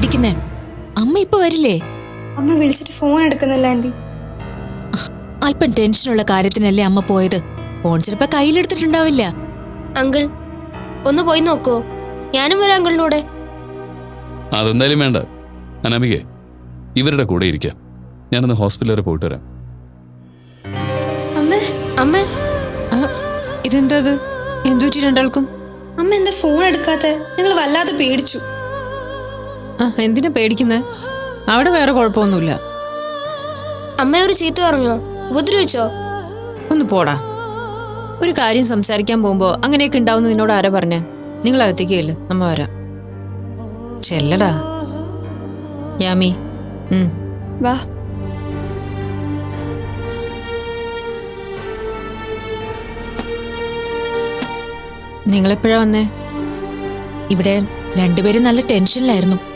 പേടിക്കുന്നേ? അമ്മ ഇപ്പൊ വരില്ലേ? അമ്മ വിളിച്ചിട്ട് ഫോൺ എടുക്കുന്നില്ല ആന്റി. അല്പം ടെൻഷനുള്ള കാര്യത്തിനല്ലേ അമ്മ പോയത്? ഫോൺ ചിലപ്പോ കയ്യിലെടുത്തിട്ടുണ്ടാവില്ല. അങ്കിൾ ഒന്ന് പോയി നോക്കോ. ഞാനും വരാം അങ്കിളിനൂടെ. അതെന്തായാലും വേണ്ട. അനാമികെ ഇവരുടെ കൂടെ ഇരിക്കാം. ഞാനൊന്ന് ഹോസ്പിറ്റൽ വരെ പോയിട്ട് വരാം. അമ്മ? അമ്മ? ഇതെന്താ ഇത് എന്തുപറ്റി രണ്ടാൾക്കും? അമ്മ എന്താ ഫോൺ എടുക്കാത്ത? ഞങ്ങൾ വല്ലാതെ പേടിച്ചു. എന്തിനാ പേടിക്കുന്നത് അവിടെ വേറെ കുഴപ്പമൊന്നുമില്ല. അമ്മ ഒരു ചീത്ത പറഞ്ഞോ? ഉപദ്രവിച്ചോ? ഒന്ന് പോടാ. ഒരു കാര്യം സംസാരിക്കാൻ പോകുമ്പോൾ അങ്ങനെയൊക്കെ ഉണ്ടാവുന്ന നിന്നോട് ആരാ പറഞ്ഞേ? നിങ്ങൾ അകത്തേക്കല്ലേ നമ്മ വരാം. ചെല്ലടാ. യാമി വാ. നിങ്ങളെപ്പോഴാ വന്നേ? ഇവിടെ രണ്ടുപേരും നല്ല ടെൻഷനിലായിരുന്നു.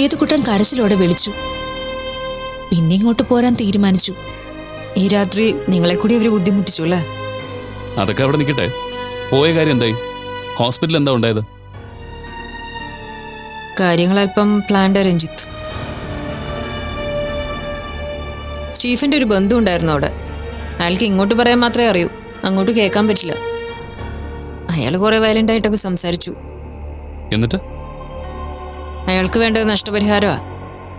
ഏത് കുട്ടൻ കരച്ചിലോടെ വിളിച്ചു. പിന്നെ ഇങ്ങോട്ട് പോരാൻ തീരുമാനിച്ചു. ഈ രാത്രി നിങ്ങളെ കൂടി അവർ ബുദ്ധിമുട്ടിച്ചു അല്ലേ? അതൊക്കെ അവിടെ നിൽക്കട്ടെ. പോയ കാര്യം എന്തായി? ഹോസ്പിറ്റലിൽ എന്താ ഉണ്ടായത്? കാര്യങ്ങൾ അല്പം പ്ലാൻഡ് രഞ്ജിത്ത്. സ്റ്റീഫിന്റെ ഒരു ബന്ധു ഉണ്ടായിരുന്നു അവിടെ. അയാൾക്ക് ഇങ്ങോട്ട് പറയാൻ മാത്രമേ അറിയൂ. അങ്ങോട്ട് കേൾക്കാൻ പറ്റില്ല. അയാൾ കുറെ വയലന്റ് ആയിട്ടൊക്കെ സംസാരിച്ചു. എന്നിട്ട്? അയാൾക്ക് വേണ്ടത് നഷ്ടപരിഹാരമാ.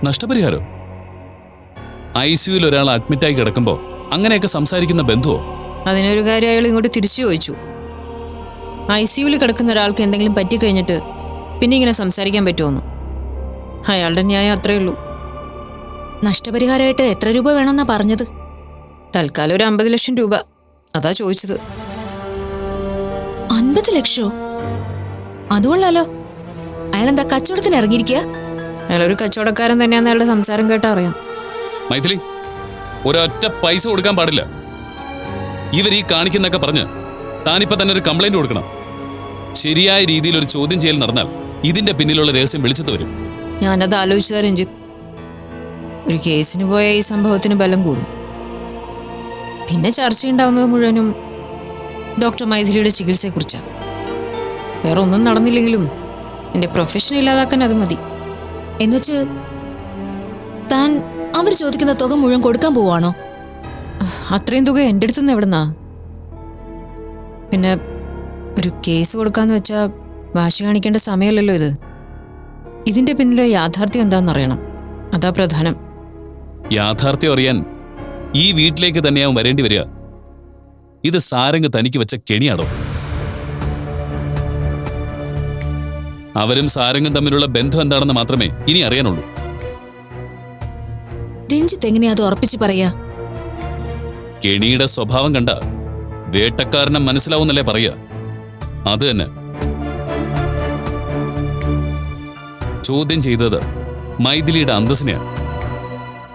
നഷ്ടപരിഹാരോ? ഐ സിയുയിൽ ഒരാൾ അഡ്മിറ്റായി കിടക്കുമ്പോൾ അങ്ങനെയൊക്കെ സംസാരിക്കുന്ന ബന്ധുവോ? അതിനൊരു കാര്യം അയാൾ ഇങ്ങോട്ട് തിരിച്ചു ചോദിച്ചു. ഐ സിയുവിൽ കിടക്കുന്ന ഒരാൾക്ക് എന്തെങ്കിലും പറ്റിക്കഴിഞ്ഞിട്ട് പിന്നെ ഇങ്ങനെ സംസാരിക്കാൻ പറ്റുമെന്ന്? അയാളുടെ ന്യായം അത്രയേ ഉള്ളൂ. നഷ്ടപരിഹാരമായിട്ട് എത്ര രൂപ വേണമെന്നാ പറഞ്ഞത്? തൽക്കാലം ഒരു അമ്പത് ലക്ഷം രൂപ. അതാ ചോദിച്ചത്. അൻപത് ലക്ഷോ? അതുകൊള്ളാലോ. അയാളെന്താ കച്ചവടത്തിന് ഇറങ്ങിയിരിക്കുക ഒരു കച്ചവടക്കാരൻ തന്നെയാന്ന് അയാളുടെ സംസാരം കേട്ടാ അറിയാം. മൈഥിലി ഒരൊറ്റ പൈസ കൊടുക്കാൻ പാടില്ല. ഇവർ ഈ കാണിക്കുന്നൊക്കെ പറഞ്ഞ് താനിപ്പോ തന്നെ ഒരു കംപ്ലൈന്റ് കൊടുക്കണം. ശരിയായ രീതിയിൽ ഒരു ചോദ്യം ചെയ്യൽ നടന്നാൽ ഇതിന്റെ പിന്നിലുള്ള രഹസ്യം വെളിച്ചത്ത് വരും. ഞാനത് ആലോചിച്ചതാ രഞ്ജിത്ത്. ഒരു കേസിന് പോയ ഈ സംഭവത്തിന് ബലം കൂടും. പിന്നെ ചർച്ചയുണ്ടാവുന്നത് മുഴുവനും ഡോക്ടർ മൈഥിലിയുടെ ചികിത്സയെക്കുറിച്ചാണ് വേറെ ഒന്നും നടന്നില്ലെങ്കിലും എന്റെ പ്രൊഫഷൻ ഇല്ലാതാക്കാൻ അത് മതി. എന്നുവെച്ച് താൻ അവർ ചോദിക്കുന്ന തുക മുഴുവൻ കൊടുക്കാൻ പോവാണോ അത്രയും തുക എന്റെ അടുത്തുനിന്ന് എവിടുന്നാ? പിന്നെ ഒരു കേസ് കൊടുക്കാന്ന് വെച്ചാൽ വാശി കാണിക്കേണ്ട സമയമല്ലല്ലോ ഇത്. ഇതിന്റെ പിന്നിലെ യാഥാർത്ഥ്യം എന്താണെന്നറിയണം അതാ പ്രധാനം. യാഥാർത്ഥ്യം അറിയാൻ ഈ വീട്ടിലേക്ക് തന്നെയാവും വരേണ്ടി വരിക. ഇത് സാരംഗ് തനിക്ക് വെച്ച കെണിയാടോ അവരും സാരംഗും തമ്മിലുള്ള ബന്ധം എന്താണെന്ന് മാത്രമേ ഇനി അറിയാനുള്ളൂ. രഞ്ജിത്ത് എങ്ങനെയാ അത് ഉറപ്പിച്ച് പറയാ? കെണിയുടെ സ്വഭാവം കണ്ട വേട്ടക്കാരനെ മനസ്സിലാവുന്നല്ലേ പറയുക അത് തന്നെ. ചോദ്യം ചെയ്തത് മൈഥിലിയുടെ അന്തസ്സിനെയാണ്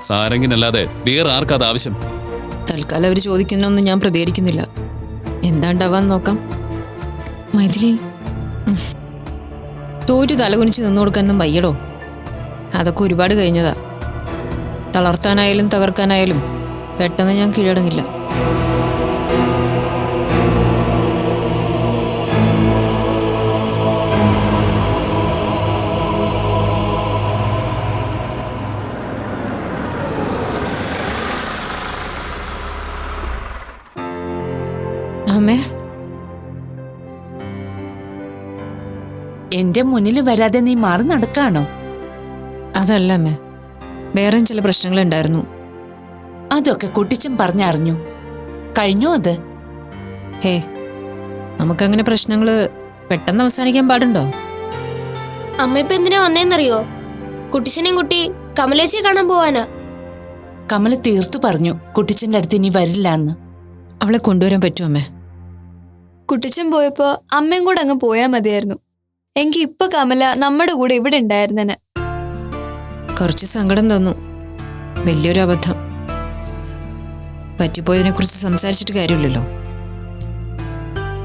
സാരംഗിനല്ലാതെ വേറെ ആർക്കാ അത് ആവശ്യം? തൽക്കാലം അവർ ചോദിക്കുന്നൊന്നും ഞാൻ പ്രതികരിക്കുന്നില്ല. എന്താണ്ടാവാൻ നോക്കാം. മൈഥിലി തോറ്റു തലകുനിച്ച് നിന്നു കൊടുക്കാനൊന്നും വയ്യടോ. അതൊക്കെ ഒരുപാട് കഴിഞ്ഞതാ. തളർത്താനായാലും തകർക്കാനായാലും പെട്ടെന്ന് ഞാൻ കീഴടങ്ങില്ല. അമ്മേ. എന്റെ മുന്നിൽ വരാതെ നീ മാറി നടക്കാണോ? അതല്ല അമ്മേ. വേറെയും ചില പ്രശ്നങ്ങളുണ്ടായിരുന്നു. അതൊക്കെ കുട്ടിച്ചൻ പറഞ്ഞറിഞ്ഞു. കഴിഞ്ഞോ അത്? ഹേ നമുക്കങ്ങനെ പ്രശ്നങ്ങൾ പെട്ടെന്ന് അവസാനിക്കാൻ പാടുണ്ടോ? അമ്മ ഇപ്പൊ എന്തിനാ വന്നേന്നറിയോ? കുട്ടിച്ചനെയും കുട്ടി കമലേച്ചിയെ കാണാൻ പോവാനാ. കമല തീർത്തു പറഞ്ഞു കുട്ടിച്ചന്റെ അടുത്ത് ഇനി വരില്ല എന്ന് അവളെ കൊണ്ടുവരാൻ പറ്റുമോ അമ്മേ? കുട്ടിച്ചൻ പോയപ്പോ അമ്മയും കൂടെ അങ്ങ് പോയാൽ മതിയായിരുന്നു. എങ്കി ഇപ്പൊ കമല നമ്മുടെ കൂടെ ഇവിടെ ഉണ്ടായിരുന്നേനെ കുറച്ച് സങ്കടം തോന്നു. വലിയൊരു അബദ്ധം. പറ്റിപ്പോയതിനെ കുറിച്ച് സംസാരിച്ചിട്ട് കാര്യമില്ലല്ലോ.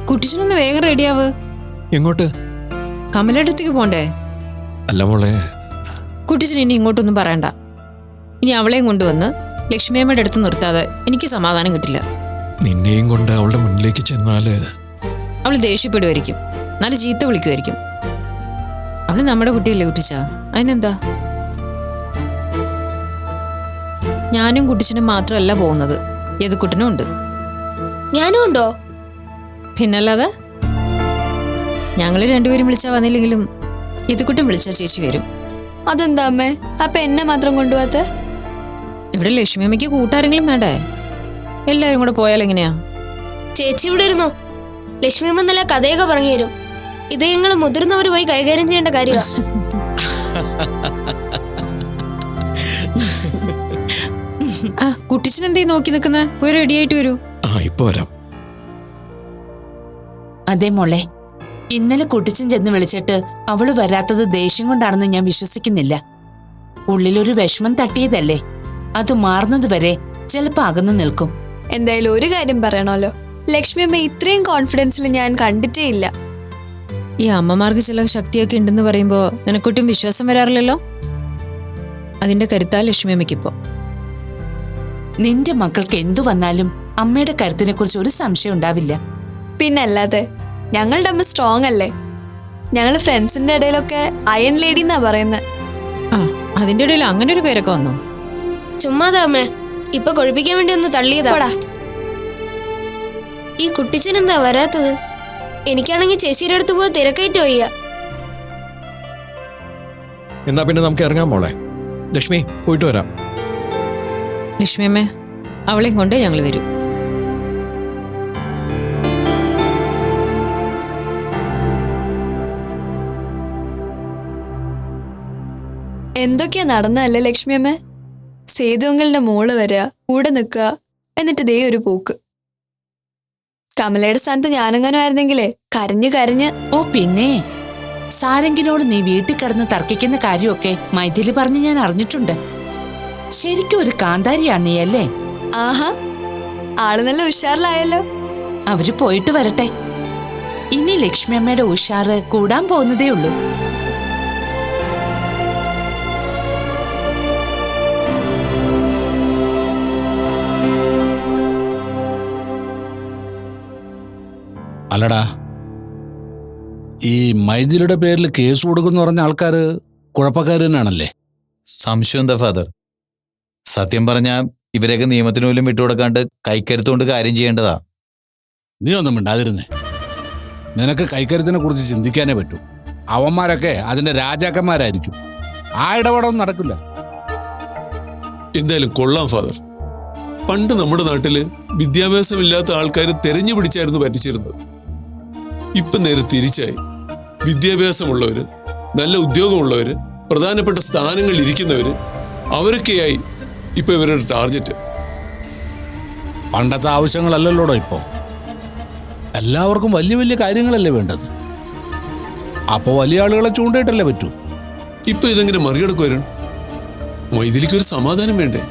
കുട്ടിച്ചനൊന്ന് വേഗം റെഡിയാവ്. എങ്ങോട്ട്? കമലയുടെ അടുത്തേക്ക് പോണ്ടേ? അല്ല മോളെ. കുട്ടിച്ചൻ ഇനി ഇങ്ങോട്ടൊന്നും പറയണ്ട. ഇനി അവളെയും കൊണ്ടുവന്ന് ലക്ഷ്മിയമ്മയുടെ അടുത്ത് നിർത്താതെ എനിക്ക് സമാധാനം കിട്ടില്ല. നിന്നെയും കൊണ്ട് അവളുടെ മുന്നിലേക്ക് ചെന്നാൽ അവൾ ദേഷ്യപ്പെടുമായിരിക്കും നല്ല ചീത്ത വിളിക്കുമായിരിക്കും അവൾ നമ്മുടെ കുട്ടിയല്ലേ കുട്ടിച്ച? അതിനെന്താ? ഞാനും കുട്ടിച്ചനും മാത്രമല്ല പോകുന്നത്. യദുക്കുട്ടനും ഉണ്ട്. ഞാനും ഉണ്ടോ? പിന്നല്ലാതെ? ഞങ്ങൾ രണ്ടുപേരും വിളിച്ചാ വന്നില്ലെങ്കിലും യദുക്കുട്ടൻ വിളിച്ചാ ചേച്ചി വരും. അതെന്താ അമ്മേ? അപ്പൊ എന്നെ മാത്രം കൊണ്ടുപോകാത്ത? ഇവിടെ ലക്ഷ്മി അമ്മയ്ക്ക് കൂട്ടാരെങ്കിലും വേണ്ടേ? എല്ലാരും കൂടെ പോയാൽ എങ്ങനെയാ? ചേച്ചി ഇവിടെ ഇരുന്നു? ലക്ഷ്മി അമ്മ നല്ല കഥയൊക്കെ പറഞ്ഞു തരും. ഇത് ഞങ്ങൾ മുതിർന്നവർ പോയി കൈകാര്യം ചെയ്യേണ്ട കാര്യമാണ് ആ കുട്ടിച്ചൻ എന്തേ നോക്കി നിൽക്കുന്ന? പോയി റെഡി ആയിട്ട് വരൂ. ആ ഇപ്പൊ വരാം. അതെ മോളെ. ഇന്നലെ കുട്ടിച്ചൻ ചെന്ന് വിളിച്ചിട്ട് അവൾ വരാത്തത് ദേഷ്യം കൊണ്ടാണെന്ന് ഞാൻ വിശ്വസിക്കുന്നില്ല. ഉള്ളിലൊരു വിഷമം തട്ടിയതല്ലേ? അത് മാറുന്നതുവരെ ചിലപ്പോ അകന്നു നിൽക്കും. എന്തായാലും ഒരു കാര്യം പറയണമല്ലോ. ലക്ഷ്മിയമ്മ ഇത്രയും കോൺഫിഡൻസിൽ ഞാൻ കണ്ടിട്ടേ ഇല്ല. ഈ അമ്മമാർക്ക് ചില ശക്തിയൊക്കെ ഉണ്ടെന്ന് പറയുമ്പോൾ നിനക്കൊട്ടും വിശ്വാസം വരാറില്ലല്ലോ? അതിന്റെ കരുത്താ ലക്ഷ്മി അമ്മയ്ക്കിപ്പോ. നിന്റെ മക്കൾക്ക് എന്തു വന്നാലും അമ്മയുടെ കരുത്തിനെ കുറിച്ച് ഒരു സംശയം ഉണ്ടാവില്ല. പിന്നെ അല്ലാതെ ഞങ്ങളുടെ അമ്മ സ്ട്രോങ് അല്ലേ? ഞങ്ങൾ ഫ്രണ്ട്സിന്റെ ഇടയിലൊക്കെ അയൺ ലേഡി എന്നാ പറയുന്നത് ആ അതിന്റെ ഇടയിൽ അങ്ങനെ ഒരു പേരൊക്കെ വന്നോ? ചുമ്മാതാ അമ്മേ ഇപ്പൊ കൊഴിപ്പിക്കാൻ വേണ്ടി ഒന്ന് തള്ളിയതാ. ഈ കുട്ടിച്ചനെന്താ വരാത്തത്? എനിക്കാണെങ്കിൽ ചേച്ചിയുടെ അടുത്ത് പോയി തിരക്കായിട്ട് വയ്യ. എന്നാ പിന്നെ നമുക്ക് ഇറങ്ങാൻ മോളെ. ലക്ഷ്മി പോയിട്ട് വരാം. ലക്ഷ്മി അമ്മേ അവളെയും കൊണ്ടേ ഞങ്ങൾ വരും. എന്തൊക്കെയാ നടന്നല്ലേ ലക്ഷ്മി സേതുവങ്കലിന്റെ സേതുവങ്ങളുടെ മോൾ വരിക കൂടെ നിൽക്കുക എന്നിട്ട് ദേ ഒരു പോക്ക്. കമലയുടെ സ്ഥാനത്ത് ഞാനെങ്ങാനും ആയിരുന്നെങ്കിലേ? കരഞ്ഞു കരഞ്ഞ്. ഓ പിന്നെ. സാരംഗിനോട് നീ വീട്ടിൽ കിടന്ന് തർക്കിക്കുന്ന കാര്യമൊക്കെ മൈഥിലി പറഞ്ഞ് ഞാൻ അറിഞ്ഞിട്ടുണ്ട്. ശരിക്കും ഒരു കാന്താരിയാണ് നീ അല്ലേ ആഹാ. ആൾ നല്ല ഉഷാറിലായല്ലോ. അവർ പോയിട്ട് വരട്ടെ. ഇനി ലക്ഷ്മി അമ്മയുടെ ഉഷാറ് കൂടാൻ പോകുന്നതേ ഉള്ളൂ. അല്ലടാ. ഈ മൈഥിലിയുടെ പേരിൽ കേസ് കൊടുക്കുന്നു പറഞ്ഞ ആൾക്കാർ കുഴപ്പക്കാർ തന്നെയാണല്ലേ? സംശയം എന്താ ഫാദർ? സത്യം പറഞ്ഞാ ഇവരെയൊക്കെ നിയമത്തിന് പോലും വിട്ടുകൊടുക്കാണ്ട് കൈക്കരുത്തുകൊണ്ട് കാര്യം ചെയ്യേണ്ടതാ. നീ ഒന്നും മിണ്ടാതിരുന്നേ. നിനക്ക് കൈക്കരുത്തിനെ കുറിച്ച് ചിന്തിക്കാനേ പറ്റൂ. അവന്മാരൊക്കെ അതിന്റെ രാജാക്കന്മാരായിരിക്കും. ആ ഇടപെടൊന്നും നടക്കില്ല. എന്തായാലും കൊള്ളാം ഫാദർ. പണ്ട് നമ്മുടെ നാട്ടിൽ വിദ്യാഭ്യാസമില്ലാത്ത ആൾക്കാർ തെരഞ്ഞു പിടിച്ചായിരുന്നു പറ്റിച്ചിരുന്നത്. ഇപ്പൊ നേരെ തിരിച്ചായി. വിദ്യാഭ്യാസമുള്ളവര് നല്ല ഉദ്യോഗമുള്ളവര് പ്രധാനപ്പെട്ട സ്ഥാനങ്ങളിൽ ഇരിക്കുന്നവര് അവരൊക്കെയായി ഇപ്പൊ ഇവരുടെ ടാർഗറ്റ്. പണ്ടത്തെ ആവശ്യങ്ങളല്ലല്ലോടോ ഇപ്പോ? എല്ലാവർക്കും വലിയ വലിയ കാര്യങ്ങളല്ലേ വേണ്ടത്. അപ്പോൾ വലിയ ആളുകളെ ചൂണ്ടയിട്ടല്ലേ പറ്റൂ? ഇപ്പൊ ഇതെങ്ങനെ മറികടക്കുവരും മൈഥിലിക്ക് ഒരു സമാധാനം വേണ്ടേ?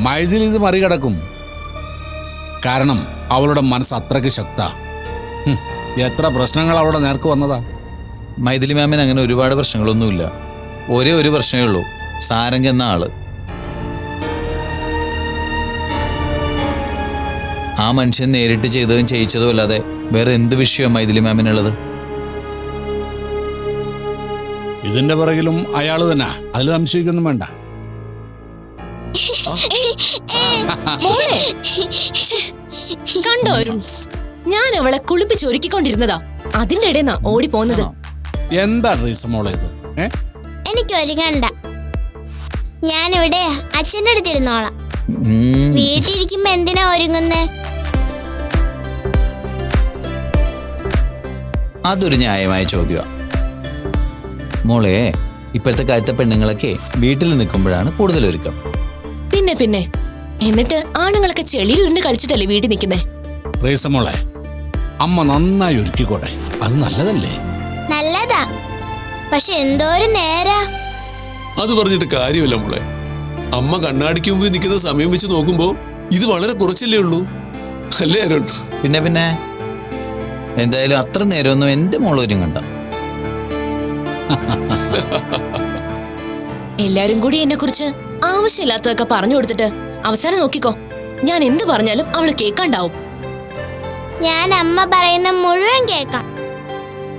മൈഥിലി ഇത് മറികടക്കും. കാരണം അവളുടെ മനസ്സ് അത്രയ്ക്ക് ശക്ത. എത്ര പ്രശ്നങ്ങൾ അവിടെ നേർക്ക് വന്നതാ? മൈഥിലി മാമിന് അങ്ങനെ ഒരുപാട് പ്രശ്നങ്ങളൊന്നുമില്ല. ഒരേ ഒരു പ്രശ്നമേ ഉള്ളൂ. സാരംഗ് എന്ന ആൾ. ആ മനുഷ്യൻ നേരിട്ട് ചെയ്തതും ചെയ്യിച്ചതും അല്ലാതെ വേറെ എന്ത് വിഷയമാണ് മൈഥിലി മാമിനുള്ളത്? ഇതിന്റെ പിറകിലും അയാൾ തന്നെ. അതിൽ സംശയിക്കൊന്നും വേണ്ട. കണ്ടോ ഞാൻ അവളെ കുളിപ്പിച്ച് ഒരുക്കിക്കൊണ്ടിരുന്നതാ. അതിന്റെ ഇടയിൽ ഓടി പോകുന്നത് എന്താ മോളെ ഇത്? എനിക്ക് ഒരുങ്ങണ്ട ഞാനിവിടെ അച്ഛന്റെ അടുത്തിരുന്നോളാം. വീട്ടിലിരിക്കുമ്പോ എന്തിനാ ഒരുങ്ങുന്നേ? അതൊരു ന്യായമായ ചോദ്യമാണ് മോളെ ഇപ്പോഴത്തെ കാലത്തെ പെണ്ണുങ്ങളൊക്കെ വീട്ടിൽ നിൽക്കുമ്പോഴാണ് കൂടുതൽ ഒരുക്കം. പിന്നെ പിന്നെ. എന്നിട്ട് ആണുങ്ങളൊക്കെ ചെളിയിലുരുണ്ട് കളിച്ചിട്ടല്ലേ വീട്ടിൽ നിൽക്കുന്നേ? മോളെ അമ്മ നന്നായി ഒരുക്കിക്കോട്ടെ. അത് നല്ലതല്ലേ? നല്ലതാ. പക്ഷെ എന്തോരം നേരാ. അത് പറഞ്ഞിട്ട് കാര്യമില്ല മോളെ. അമ്മ കണ്ണാടിക്ക് മുമ്പിൽ നിൽക്കുന്ന സമയം വെച്ച് നോക്കുമ്പോ ഇത് വളരെ കുറച്ചല്ലേ ഉള്ളൂ. അല്ലേ അരുൺ? പിന്നെ പിന്നെ. എന്തായാലും അത്ര നേരമൊന്നും എന്റെ മോൾ ഒരുങ്ങണ്ട. എല്ലാരും കൂടി എന്നെ കുറിച്ച് ആവശ്യമില്ലാത്തതൊക്കെ പറഞ്ഞു കൊടുത്തിട്ട് അവസാനം നോക്കിക്കോ. ഞാൻ എന്ത് പറഞ്ഞാലും അവൾ കേൾക്കാണ്ടാവും. ഞാൻ അമ്മ പറയുന്ന മുഴുവൻ കേക്കാം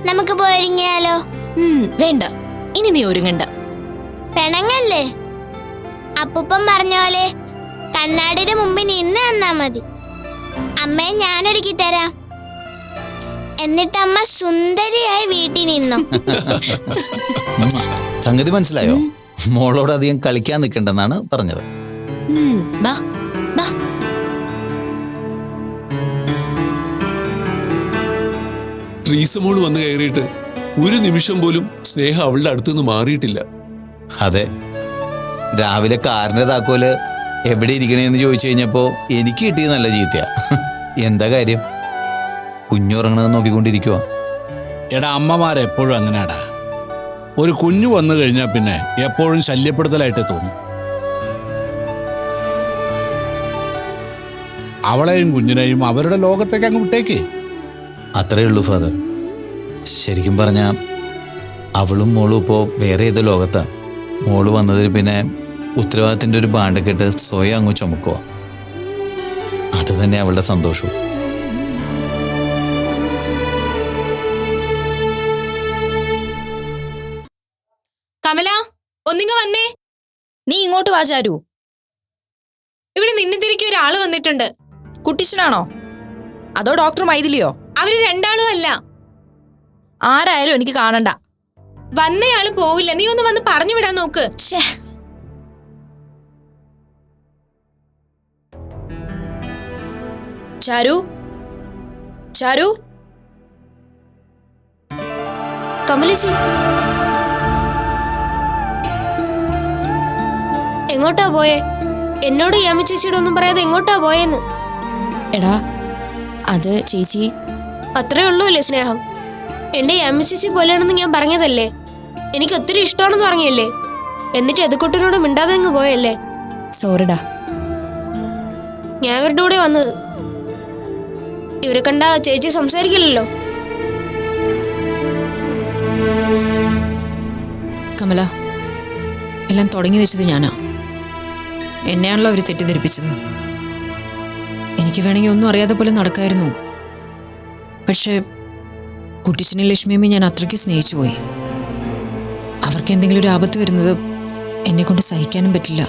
നമുക്ക് പോയിരിങ്ങിയാലോ വേണ്ട. ഇനി നീ ഒരുങ്ങണ്ട. പെണങ്ങല്ലേ? അപ്പൂപ്പൻ പറഞ്ഞ പോലെ കണ്ണാടിയുടെ മുമ്പിൽ നിന്ന് തന്നാ മതി. അമ്മയെ ഞാനൊരുക്കി തരാം. എന്നിട്ട് അമ്മ സുന്ദരിയായി വീട്ടിൽ നിന്നു. സംഗതി മനസ്സിലായോ? മോളോട് അധികം കളിക്കാൻ നിൽക്കണ്ടെന്നാണ് പറഞ്ഞത്. ഉം, ബാ ബാ. ട്രീസമോൾ വന്ന് കയറിയിട്ട് ഒരു നിമിഷം പോലും സ്നേഹ അവളുടെ അടുത്തുനിന്ന് മാറിയിട്ടില്ല. അതെ. രാവിലെ കാറിന്റെ താക്കോൽ എവിടെ ഇരിക്കണേന്ന് ചോദിച്ചു കഴിഞ്ഞപ്പോ എനിക്ക് കിട്ടിയ നല്ല ചീത്തയാ. എന്താ കാര്യം? കുഞ്ഞുറങ്ങണത് നോക്കിക്കൊണ്ടിരിക്കുക എടാ അമ്മമാരെപ്പോഴും അങ്ങനെയാടാ. ഒരു കുഞ്ഞു വന്നു കഴിഞ്ഞാൽ പിന്നെ എപ്പോഴും ശല്യപ്പെടുത്തലായിട്ട് തോന്നും. അവളെയും കുഞ്ഞിനെയും അവരുടെ ലോകത്തേക്ക് അങ്ങ് വിട്ടേക്ക്. അത്രേ ഉള്ളൂ ഫാദർ. ശരിക്കും പറഞ്ഞ അവളും മോളും ഇപ്പോൾ വേറെ ഏത് ലോകത്താണ് മോൾ വന്നതിന് പിന്നെ ഉത്തരവാദിത്തിന്റെ ഒരു ബാണ്ടക്കെട്ട് സ്വയം അങ്ങ് ചുമക്കുക അത് തന്നെ അവളുടെ സന്തോഷവും. കമല ഒന്നിങ്ങ വന്നേ. നീ ഇങ്ങോട്ട് വാ ചാരു. ഇവിടെ നിന്നെ തിരികെ ഒരാൾ വന്നിട്ടുണ്ട്. കുട്ടിച്ചനാണോ? അതോ ഡോക്ടർ മൈതിലിയോ അവർ രണ്ടാളും അല്ല. ആരായാലും എനിക്ക് കാണണ്ട. വന്നയാൾ പോവില്ല. നീ ഒന്ന് വന്ന് പറഞ്ഞു വിടാൻ നോക്ക്. ചാരു? ചാരു? കമലേച്ചി എങ്ങോട്ടാ പോയേ? എന്നോട് യാമ ചേച്ചിയോട് ഒന്നും പറയാതെ എങ്ങോട്ടാ പോയെന്ന്? എടാ അത് ചേച്ചി അത്രേ ഉള്ളൂ അല്ലേ സ്നേഹം? എന്റെ യാമ ചേച്ചി പോലെയാണെന്ന് ഞാൻ പറഞ്ഞതല്ലേ? എനിക്ക് ഒത്തിരി ഇഷ്ടമാണെന്ന് പറഞ്ഞല്ലേ? എന്നിട്ട് എതുകൊട്ടിനോട് മിണ്ടാതെ അങ്ങ് പോയല്ലേ? സോറിടാ. ഞാൻ ഇവരുടെ കൂടെ വന്നത്. ഇവരെ കണ്ട ചേച്ചി സംസാരിക്കില്ലല്ലോ. കമല എല്ലാം തുടങ്ങി വെച്ചത് ഞാനാ. എന്നെയാണല്ലോ അവർ തെറ്റിദ്ധരിപ്പിച്ചത്. എനിക്ക് വേണമെങ്കിൽ ഒന്നും അറിയാതെ പോലെ നടക്കായിരുന്നു. പക്ഷേ കുട്ടിച്ചനെ ലക്ഷ്മിയമ്മ ഞാൻ അത്രയ്ക്ക് സ്നേഹിച്ചു പോയി. അവർക്ക് എന്തെങ്കിലും ഒരു ആപത്ത് വരുന്നത് എന്നെ കൊണ്ട് സഹിക്കാനും പറ്റില്ല.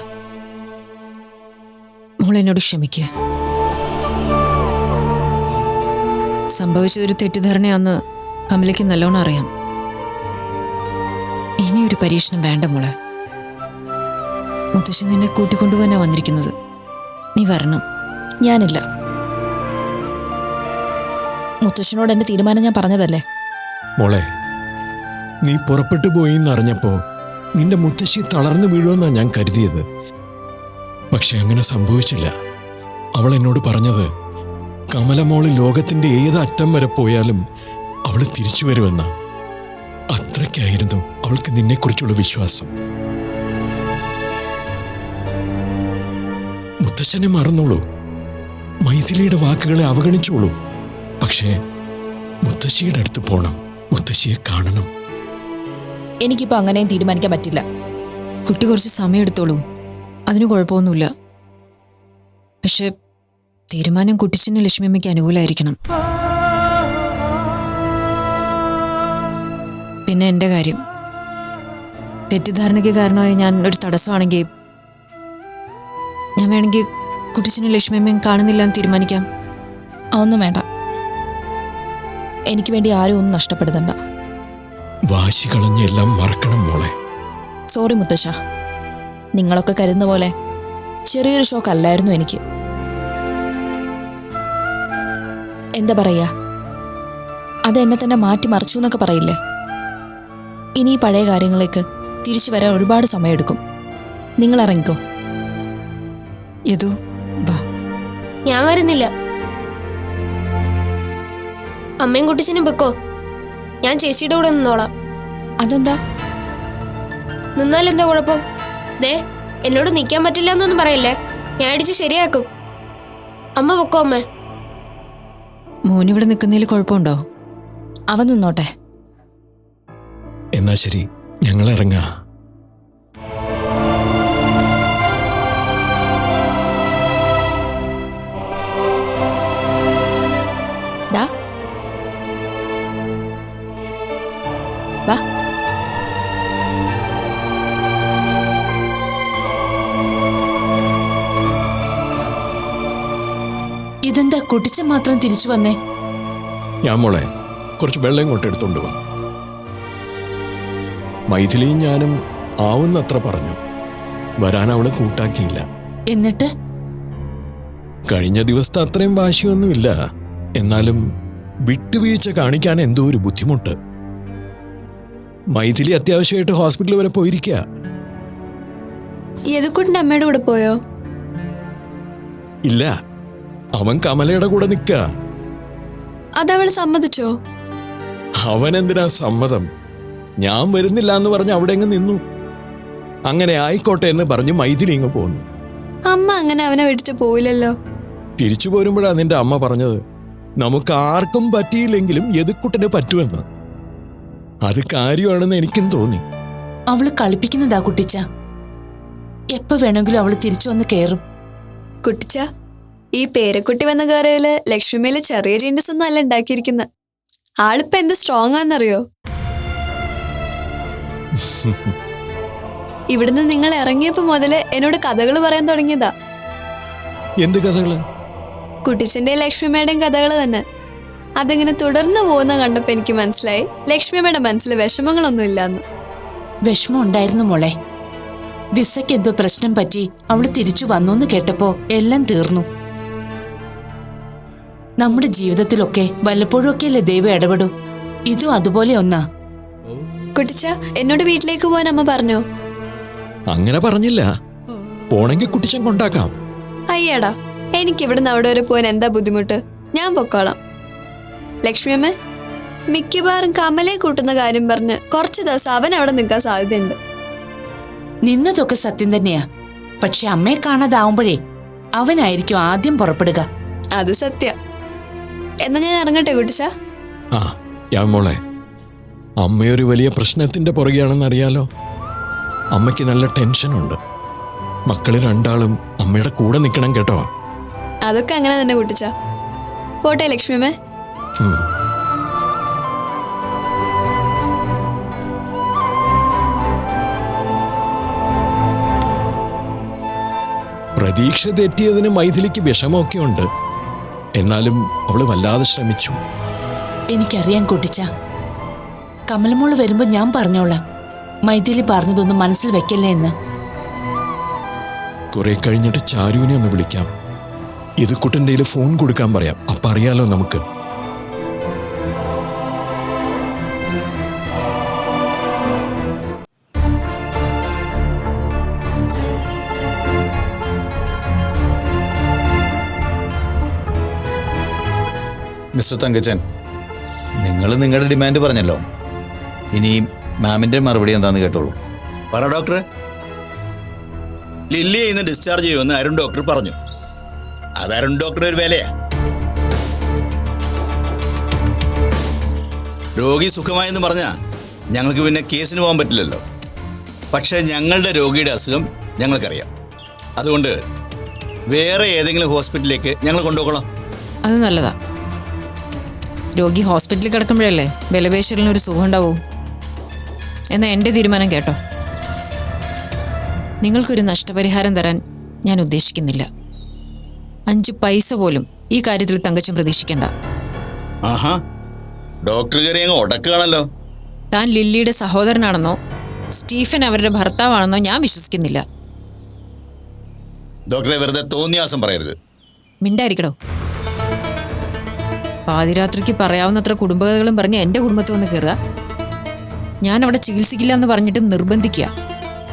മോൾ എന്നോട് ക്ഷമിക്കുക സംഭവിച്ചതൊരു തെറ്റിദ്ധാരണയാന്ന് കമലയ്ക്ക് നല്ലോണം അറിയാം. ഇനി ഒരു പരീക്ഷണം വേണ്ട മോളെ. മുത്തശ്ശൻ നിന്നെ കൂട്ടിക്കൊണ്ടുപോകാനാ വന്നിരിക്കുന്നത്. നീ വരണം. ഞാനില്ല. മുത്തശ്ശനോട് എന്റെ തീരുമാനം ഞാൻ പറഞ്ഞതല്ലേ? മോളെ നീ പുറപ്പെട്ടു പോയി എന്നറിഞ്ഞപ്പോ നിന്റെ മുത്തശ്ശി തളർന്നു വീഴുമെന്നാ ഞാൻ കരുതിയത്. പക്ഷെ അങ്ങനെ സംഭവിച്ചില്ല. അവൾ എന്നോട് പറഞ്ഞത് കമലമോൾ ലോകത്തിന്റെ ഏത് അറ്റം വരെ പോയാലും അവൾ തിരിച്ചു വരുമെന്ന. അത്രയ്ക്കായിരുന്നു അവൾക്ക് നിന്നെക്കുറിച്ചുള്ള വിശ്വാസം. മുത്തശ്ശനെ മറന്നോളൂ. മൈഥിലിയുടെ വാക്കുകളെ അവഗണിച്ചോളൂ. പക്ഷേ മുത്തശ്ശിയുടെ അടുത്ത് പോണം. മുത്തശ്ശിയെ കാണണം. എനിക്കിപ്പോ അങ്ങനെയും തീരുമാനിക്കാൻ പറ്റില്ല. കുട്ടി കുറച്ച് സമയം എടുത്തോളൂ. അതിന് കുഴപ്പമൊന്നുമില്ല. പക്ഷെ തീരുമാനം കുട്ടിച്ചിന് ലക്ഷ്മിയമ്മയ്ക്ക് അനുകൂലമായിരിക്കണം. പിന്നെ എന്റെ കാര്യം. തെറ്റിദ്ധാരണയ്ക്ക് കാരണമായി ഞാൻ ഒരു തടസ്സമാണെങ്കിൽ ഞാൻ വേണമെങ്കിൽ കുട്ടിച്ചിന് ലക്ഷ്മിയമ്മയും കാണുന്നില്ല എന്ന് തീരുമാനിക്കാം. അതൊന്നും വേണ്ട. എനിക്ക് വേണ്ടി ആരും ഒന്നും നഷ്ടപ്പെടുത്തണ്ട. വാശി കളഞ്ഞെല്ലാം മറക്കണം മോളെ. സോറി മുത്തശ്ശ. നിങ്ങളൊക്കെ കരുതുന്ന പോലെ ചെറിയൊരു ഷോക്ക് അല്ലായിരുന്നു എനിക്ക്. എന്താ പറയാ? അത് എന്നെ തന്നെ മാറ്റി മറിച്ചു എന്നൊക്കെ പറയില്ലേ? ഇനി ഈ പഴയ കാര്യങ്ങളിലേക്ക് തിരിച്ചു വരാൻ ഒരുപാട് സമയമെടുക്കും. നിങ്ങൾ ഇറങ്ങിക്കോ. യദു വാ. ഞാൻ വരുന്നില്ല. അമ്മയും കുട്ടിച്ചനും വെക്കോ ഞാൻ ചേച്ചിയുടെ കൂടെ നിന്നോളാം. അതെന്താ? നിന്നാൽ എന്താ കുഴപ്പം? ദേ എന്നോട് നിൽക്കാൻ പറ്റില്ല എന്നൊന്നും പറയല്ലേ? ഞാൻ അടിച്ച് ശരിയാക്കും. അമ്മ വെക്കോ അമ്മേ? മോനിവിടെ നിൽക്കുന്നതിൽ കുഴപ്പമുണ്ടോ? അവൻ നിന്നോട്ടെ. എന്നാ ശരി ഞങ്ങൾ ഇറങ്ങാ. മാത്രം തിരിച്ചു വന്നേ? ഞാൻ മോളെ കുറച്ച് വെള്ളം കൊണ്ട് എടുത്തോണ്ട് വാ. മൈഥിലിയും ഞാനും ആവുന്നത്ര പറഞ്ഞു. വരാൻ അവളെ കൂട്ടാക്കിയില്ല. എന്നിട്ട്? കഴിഞ്ഞ ദിവസത്തെ അത്രയും വാശിയൊന്നുമില്ല. എന്നാലും വിട്ടുവീഴ്ച കാണിക്കാൻ എന്തോ ഒരു ബുദ്ധിമുട്ട്. മൈഥിലി അത്യാവശ്യമായിട്ട് ഹോസ്പിറ്റൽ വരെ പോയിരിക്കുക യദുക്കുട്ടിന്റെ അമ്മയുടെ കൂടെ പോയോ? ഇല്ല. അവൻ കമലയുടെ കൂടെ നിക്ക. അതവൾ സമ്മതിച്ചോ? അവൻ എന്തിനാ സമ്മതം? ഞാൻ വരുന്നില്ല എന്ന് പറഞ്ഞ് അവിടെ അങ്ങ് നിന്നു. അങ്ങനെ ആയിക്കോട്ടെ എന്ന് പറഞ്ഞ് മൈഥിലി ഇങ്ങ് പോന്നു. അമ്മ അങ്ങനെ അവനെ വിട്ടിട്ട് പോയില്ലല്ലോ. തിരിച്ചു പോരുമ്പോഴാ നിന്റെ അമ്മ പറഞ്ഞത്? നമുക്ക് ആർക്കും പറ്റിയില്ലെങ്കിലും എതുക്കുട്ടനെ പറ്റുമെന്ന്. അത് കാര്യമാണെന്ന് എനിക്കും തോന്നി. അവൾ കളിപ്പിക്കുന്നതാ കുട്ടിച്ച. എപ്പോ വേണമെങ്കിലും അവൾ തിരിച്ചു വന്ന് കയറും കുട്ടിച്ച ഈ പേരക്കുട്ടി വന്ന കയറിയിൽ ലക്ഷ്മിയിൽ ചെറിയ ചേഞ്ചസ് ഒന്നും അല്ല ഉണ്ടാക്കിയിരിക്കുന്നത് ആളിപ്പോ എന്ത് സ്ട്രോങ് ആണെന്നറിയോ? ഇവിടുന്ന് നിങ്ങൾ ഇറങ്ങിയപ്പോ മുതൽ എന്നോട് കഥകൾ പറയാൻ തുടങ്ങിയതാ. എന്ത് കഥകൾ? കുട്ടിച്ചന്റെ ലക്ഷ്മിമ്മയുടെയും കഥകൾ തന്നെ. അതിങ്ങനെ തുടർന്നു പോകുന്ന കണ്ടപ്പോ എനിക്ക് മനസ്സിലായി. ലക്ഷ്മിയമ്മയുടെ മനസ്സിൽ വിഷമങ്ങളൊന്നും ഇല്ലാന്ന്. വിഷമം ഉണ്ടായിരുന്നു മോളെ. വിസയ്ക്ക് എന്തോ പ്രശ്നം പറ്റി. അവൾ തിരിച്ചു വന്നു എന്ന് കേട്ടപ്പോ എല്ലാം തീർന്നു. നമ്മുടെ ജീവിതത്തിലൊക്കെ വല്ലപ്പോഴും ഒക്കെയല്ലേ ദൈവം ഇടപെടൂ? ഇതും അതുപോലെ ഒന്നാ. കുട്ടിച്ച എന്നോട് വീട്ടിലേക്ക് പോകാൻ അമ്മ പറഞ്ഞു. അങ്ങനെ പറഞ്ഞില്ല. പോണെങ്കിൽ കുട്ടിച്ചൻ കൊണ്ടാക്കാം. അയ്യടാ എനിക്ക് ഇവിടുന്ന് അവിടെ വരെ പോകാൻ എന്താ ബുദ്ധിമുട്ട്? ഞാൻ പൊക്കോളാം. ലക്ഷ്മി അമ്മ മിക്കവാറും കമലെ കൂട്ടുന്ന കാര്യം പറഞ്ഞ് കുറച്ച് ദിവസം അവൻ അവിടെ നിൽക്കാൻ സാധ്യതയുണ്ട്. നിന്നതൊക്കെ സത്യം തന്നെയാ. പക്ഷെ അമ്മയെ കാണാതാവുമ്പോഴേ അവനായിരിക്കും ആദ്യം പുറപ്പെടുക. അത് സത്യ. എന്നാ ഞാൻ ഇറങ്ങട്ടെ കുട്ടിച്ച? ആ ഞാൻ മോളെ. അമ്മയൊരു വലിയ പ്രശ്നത്തിന്റെ പുറകെയാണെന്ന് അറിയാലോ അമ്മയ്ക്ക് നല്ല ടെൻഷനുണ്ട്. മക്കൾ രണ്ടാളും അമ്മയുടെ കൂടെ നിൽക്കണം കേട്ടോ. അതൊക്കെ അങ്ങനെ തന്നെ കുട്ടിച്ച. പോട്ടെ ലക്ഷ്മിയമ്മ. ഉം. പ്രതീക്ഷ തെറ്റിയതിന് മൈഥിലിക്ക് വിഷമമൊക്കെ ഉണ്ട് എന്നാലും അവൾ വല്ലാതെ ശ്രമിച്ചു. എനിക്കറിയാൻ കുട്ടിച്ച. കമലമോൾ വരുമ്പോ ഞാൻ പറഞ്ഞോളാം. മൈഥിലി പറഞ്ഞതൊന്നും മനസ്സിൽ വെക്കല്ലേ എന്ന്. കുറെ കഴിഞ്ഞിട്ട് ചാരുവിനെ ഒന്ന് വിളിക്കാം. ഇത് കുട്ടന്റെ ഫോൺ കൊടുക്കാൻ പറയാം. അപ്പൊ അറിയാലോ നമുക്ക്. മിസ്റ്റർ തങ്കച്ചൻ നിങ്ങൾ നിങ്ങളുടെ ഡിമാൻഡ് പറഞ്ഞല്ലോ. ഇനി മാമിന്റെ മറുപടി എന്താന്ന് കേട്ടോളൂ. പറ ഡോക്ടർ ലില്ലിയെ ഇന്ന് ഡിസ്ചാർജ് ചെയ്യുമെന്ന് അരുൺ ഡോക്ടർ പറഞ്ഞു. അത് അരുൺ ഡോക്ടർ ഒരു വിലയാ. രോഗി സുഖമായെന്ന് പറഞ്ഞാ ഞങ്ങൾക്ക് പിന്നെ കേസിന് പോകാൻ പറ്റില്ലല്ലോ. പക്ഷേ ഞങ്ങളുടെ രോഗിയുടെ അസുഖം ഞങ്ങൾക്കറിയാം. അതുകൊണ്ട് വേറെ ഏതെങ്കിലും ഹോസ്പിറ്റലിലേക്ക് ഞങ്ങൾ കൊണ്ടുപോകണം. അത് നല്ലതാ. രോഗി ഹോസ്പിറ്റലിൽ കിടക്കുമ്പോഴല്ലേ ബലവേശ്വരന് ഒരു സുഖം ഉണ്ടാവൂ? എന്നാ എന്റെ തീരുമാനം കേട്ടോ. നിങ്ങൾക്കൊരു നഷ്ടപരിഹാരം തരാൻ ഞാൻ ഉദ്ദേശിക്കുന്നില്ല. അഞ്ച് പൈസ പോലും ഈ കാര്യത്തിൽ തങ്കച്ചൻ പ്രതീക്ഷിക്കണ്ട. ആഹാ ഡോക്ടർ ഉടക്കുകയാണല്ലോ താൻ ലില്ലിയുടെ സഹോദരനാണെന്നോ സ്റ്റീഫൻ അവരുടെ ഭർത്താവാണെന്നോ ഞാൻ വിശ്വസിക്കുന്നില്ല. ഡോക്ടറെ വെറുതെ തോന്നിയാസം പറയരുത്. മിണ്ടായിരിക്കടോ. പാതിരാത്രിക്ക് പറയാവുന്നത്ര കുടുംബകഥകളും പറഞ്ഞ് എന്റെ കുടുംബത്തിൽ വന്ന് കയറുക. ഞാൻ അവിടെ ചികിത്സിക്കില്ല എന്ന് പറഞ്ഞിട്ട് നിർബന്ധിക്കുക.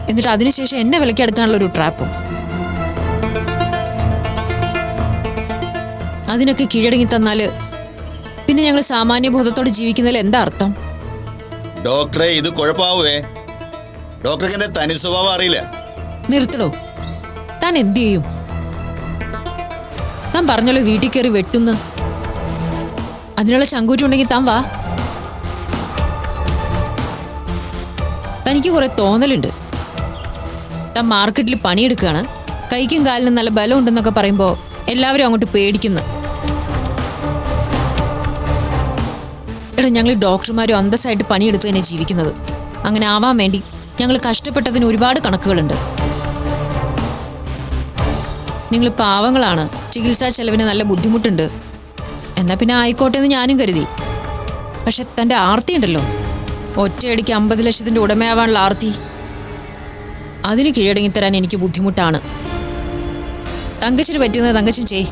എന്നിട്ട് അതിനുശേഷം എന്നെ വിലക്കെടുക്കാനുള്ള ഒരു ട്രാപ്പും. അതിനൊക്കെ കീഴടങ്ങി തന്നാൽ പിന്നെ ഞങ്ങൾ സാമാന്യബോധത്തോടെ ജീവിക്കുന്നതിൽ എന്താ അർത്ഥം? ഡോക്ടറെ ഇത് കുഴപ്പമാവേ ഡോക്ടർക്ക് എന്റെ തനി സ്വഭാവം അറിയില്ല. നിർത്തടോ. താൻ എന്തു ചെയ്യും? താൻ പറഞ്ഞല്ലോ വീട്ടിൽ കയറി വെട്ടുന്ന് അതിനുള്ള ചങ്കൂറ്റുണ്ടെങ്കിൽ താൻ വാ. തനിക്ക് കുറെ തോന്നലുണ്ട്. താൻ മാർക്കറ്റിൽ പണിയെടുക്കുകയാണ്. കൈക്കും കാലിനും നല്ല ബലം ഉണ്ടെന്നൊക്കെ പറയുമ്പോൾ എല്ലാവരും അങ്ങോട്ട് പേടിക്കുന്നു. എടാ ഞങ്ങൾ ഡോക്ടർമാരും അന്തസ്സായിട്ട് പണിയെടുത്ത് തന്നെ ജീവിക്കുന്നത്. അങ്ങനെ ആവാൻ വേണ്ടി ഞങ്ങൾ കഷ്ടപ്പെട്ടതിന് ഒരുപാട് കണക്കുകളുണ്ട്. നിങ്ങൾ പാവങ്ങളാണ്. ചികിത്സാ ചെലവിന് നല്ല ബുദ്ധിമുട്ടുണ്ട്. എന്നാ പിന്നെ ആയിക്കോട്ടെ എന്ന് ഞാനും കരുതി. പക്ഷെ തന്റെ ആർത്തി ഉണ്ടല്ലോ. ഒറ്റയടിക്ക് അമ്പത് ലക്ഷത്തിന്റെ ഉടമയാവാനുള്ള ആർത്തി. അതിന് കീഴടങ്ങി തരാൻ എനിക്ക് ബുദ്ധിമുട്ടാണ്. തങ്കച്ചിന് പറ്റുന്നത് തങ്കച്ചൻ ചെയ്.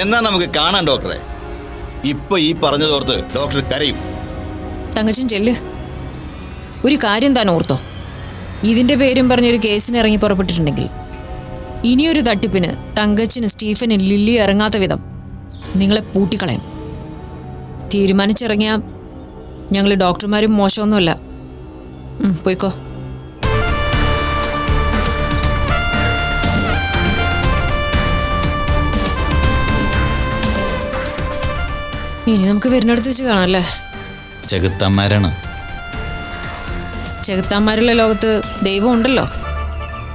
എന്നാ നമുക്ക് കാണാൻ ഡോക്ടറെ. ഇപ്പൊ ഈ പറഞ്ഞതോർത്ത് ഡോക്ടർ കരയും. തങ്കച്ചൻ ചെല്ല്. ഒരു കാര്യം താൻ ഓർത്തോ. ഇതിന്റെ പേരും പറഞ്ഞൊരു കേസിന് ഇറങ്ങി പുറപ്പെട്ടിട്ടുണ്ടെങ്കിൽ ഇനിയൊരു തട്ടിപ്പിന് തങ്കച്ചിന് സ്റ്റീഫനും ലില്ലി ഇറങ്ങാത്ത വിധം. നിങ്ങളെ പൂട്ടിക്കളയും. തീരുമാനിച്ചിറങ്ങിയ ഞങ്ങൾ ഡോക്ടർമാരും മോശമൊന്നുമല്ല. പോയിക്കോ. ഇനി നമുക്ക് വരുന്നിടത്ത് വെച്ച് കാണാം അല്ലേ? ചെകുത്തന്മാരാണ്. ചെകുത്താന്മാരുള്ള ലോകത്ത് ദൈവം ഉണ്ടല്ലോ.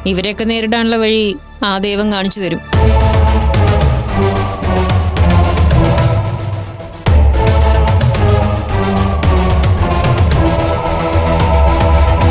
ഇവരെയൊക്കെ നേരിടാനുള്ള വഴി ആ ദൈവം കാണിച്ചു തരും.